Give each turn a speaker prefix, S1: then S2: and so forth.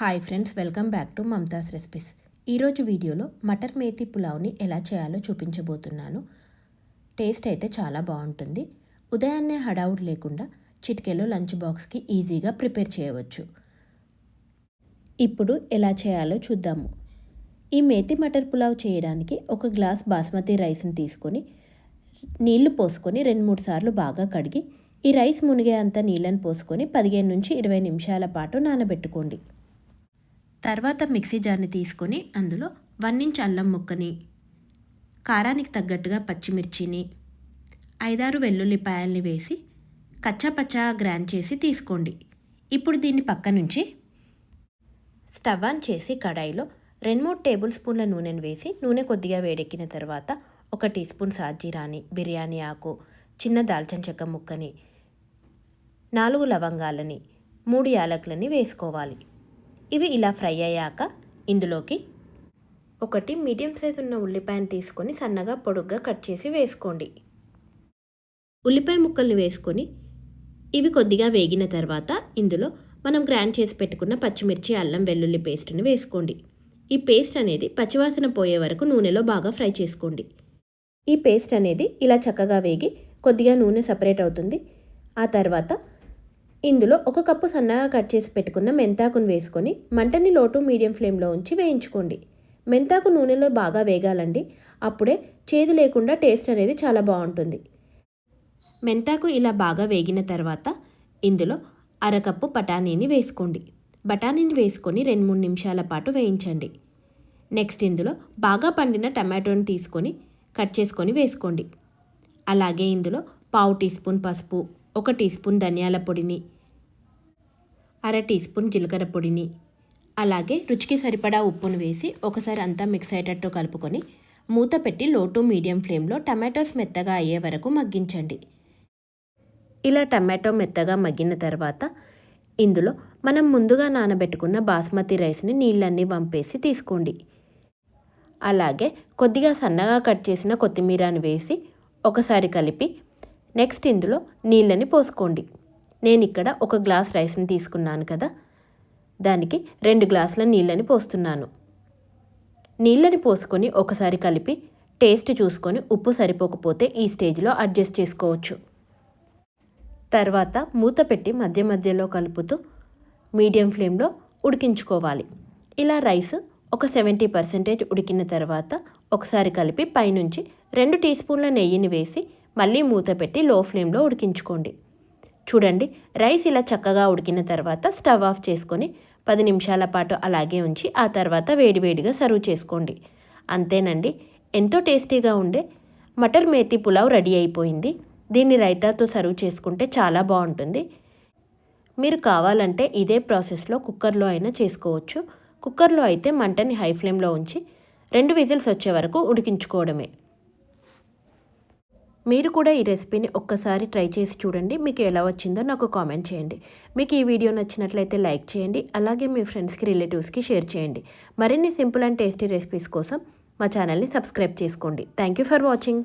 S1: Hi friends welcome back to Mamata's recipes ఈరోజు వీడియోలో మటర్ మేతి పులావ్ని ఎలా చేయాలో చూపించబోతున్నాను. టేస్ట్ అయితే చాలా బాగుంటుంది. ఉదయాన్నే హడావుడ్ లేకుండా చిటికెలో లంచ్ బాక్స్కి ఈజీగా ప్రిపేర్ చేయవచ్చు. ఇప్పుడు ఎలా చేయాలో చూద్దాము. ఈ మేతి మటర్ పులావ్ చేయడానికి ఒక గ్లాస్ బాస్మతి రైస్ని తీసుకొని నీళ్ళు పోసుకొని రెండు మూడు సార్లు బాగా కడిగి ఈ రైస్ మునిగే అంత నీళ్ళని పోసుకొని పదిహేను నుంచి ఇరవై నిమిషాల పాటు నానబెట్టుకోండి. తర్వాత మిక్సీ జార్ని తీసుకొని అందులో వన్ ఇంచ్ అల్లం ముక్కని కారానికి తగ్గట్టుగా పచ్చిమిర్చిని ఐదారు వెల్లుల్లిపాయల్ని వేసి కచ్చాపచ్చా గ్రాండ్ గ్రైండ్ చేసి తీసుకోండి. ఇప్పుడు దీన్ని పక్క నుంచి స్టవ్ ఆన్ చేసి కడాయిలో రెండు మూడు టేబుల్ స్పూన్ల నూనెను వేసి నూనె కొద్దిగా వేడెక్కిన తర్వాత ఒక టీ స్పూన్ సాజీరాని బిర్యానీ ఆకు చిన్న దాల్చిన చెక్క ముక్కని నాలుగు లవంగాలని మూడు యాలకులని వేసుకోవాలి. ఇవి ఇలా ఫ్రై అయ్యాక ఇందులోకి ఒకటి మీడియం సైజ్ ఉన్న ఉల్లిపాయను తీసుకొని సన్నగా పొడుగ్గా కట్ చేసి వేసుకోండి. ఉల్లిపాయ ముక్కల్ని వేసుకొని ఇవి కొద్దిగా వేగిన తర్వాత ఇందులో మనం గ్రైండ్ చేసి పెట్టుకున్న పచ్చిమిర్చి అల్లం వెల్లుల్లి పేస్ట్ని వేసుకోండి. ఈ పేస్ట్ అనేది పచ్చివాసన పోయే వరకు నూనెలో బాగా ఫ్రై చేసుకోండి. ఈ పేస్ట్ అనేది ఇలా చక్కగా వేగి కొద్దిగా నూనె సపరేట్ అవుతుంది. ఆ తర్వాత ఇందులో ఒక కప్పు సన్నగా కట్ చేసి పెట్టుకున్న మెంతాకును వేసుకొని మంటని లోటు మీడియం ఫ్లేమ్లో ఉంచి వేయించుకోండి. మెంతాకు నూనెలో బాగా వేగాలండి. అప్పుడే చేదు లేకుండా టేస్ట్ అనేది చాలా బాగుంటుంది. మెంతాకు ఇలా బాగా వేగిన తర్వాత ఇందులో అరకప్పు బఠానీని వేసుకోండి. బఠానీని వేసుకొని రెండు మూడు నిమిషాల పాటు వేయించండి. నెక్స్ట్ ఇందులో బాగా పండిన టమాటోని తీసుకొని కట్ చేసుకొని వేసుకోండి. అలాగే ఇందులో పావు టీ స్పూన్ పసుపు ఒక టీ స్పూన్ ధనియాల పొడిని అర టీ స్పూన్ జీలకర్ర పొడిని అలాగే రుచికి సరిపడా ఉప్పును వేసి ఒకసారి అంతా మిక్స్ అయ్యేటట్టు కలుపుకొని మూత పెట్టి లో టు మీడియం ఫ్లేమ్లో టమాటోస్ మెత్తగా అయ్యే వరకు మగ్గించండి. ఇలా టమాటో మెత్తగా మగ్గిన తర్వాత ఇందులో మనం ముందుగా నానబెట్టుకున్న బాస్మతి రైస్ని నీళ్ళన్నీ వంపేసి తీసుకోండి. అలాగే కొద్దిగా సన్నగా కట్ చేసిన కొత్తిమీరని వేసి ఒకసారి కలిపి నెక్స్ట్ ఇందులో నీళ్ళని పోసుకోండి. నేను ఇక్కడ ఒక గ్లాస్ రైస్ని తీసుకున్నాను కదా. దానికి రెండు గ్లాసుల నీళ్ళని పోస్తున్నాను. నీళ్ళని పోసుకొని ఒకసారి కలిపి టేస్ట్ చూసుకొని ఉప్పు సరిపోకపోతే ఈ స్టేజ్లో అడ్జస్ట్ చేసుకోవచ్చు. తర్వాత మూత పెట్టి మధ్య మధ్యలో కలుపుతూ మీడియం ఫ్లేమ్లో ఉడికించుకోవాలి. ఇలా రైస్ ఒక సెవెంటీ పర్సెంటేజ్ ఉడికిన తర్వాత ఒకసారి కలిపి పైనుంచి రెండు టీ స్పూన్ల నెయ్యిని వేసి మళ్ళీ మూత పెట్టి లో ఫ్లేమ్లో ఉడికించుకోండి. చూడండి రైస్ ఇలా చక్కగా ఉడికిన తర్వాత స్టవ్ ఆఫ్ చేసుకొని పది నిమిషాల పాటు అలాగే ఉంచి ఆ తర్వాత వేడివేడిగా సర్వ్ చేసుకోండి. అంతేనండి ఎంతో టేస్టీగా ఉండే మటర్ మేతి పులావ్ రెడీ అయిపోయింది. దీన్ని రైతాతో సర్వ్ చేసుకుంటే చాలా బాగుంటుంది. మీరు కావాలంటే ఇదే ప్రాసెస్లో కుక్కర్లో అయినా చేసుకోవచ్చు. కుక్కర్లో అయితే మంటని హై ఫ్లేమ్లో ఉంచి రెండు విజిల్స్ వచ్చే వరకు ఉడికించుకోవడమే. మీరు కూడా ఈ రెసిపీని ఒక్కసారి ట్రై చేసి చూడండి. మీకు ఎలా వచ్చిందో నాకు కామెంట్ చేయండి. మీకు ఈ వీడియో నచ్చినట్లయితే లైక్ చేయండి. అలాగే మీ ఫ్రెండ్స్కి రిలేటివ్స్కి షేర్ చేయండి. మరిన్ని సింపుల్ అండ్ టేస్టీ రెసిపీస్ కోసం మా ఛానల్ని సబ్స్క్రైబ్ చేసుకోండి. Thank you for watching.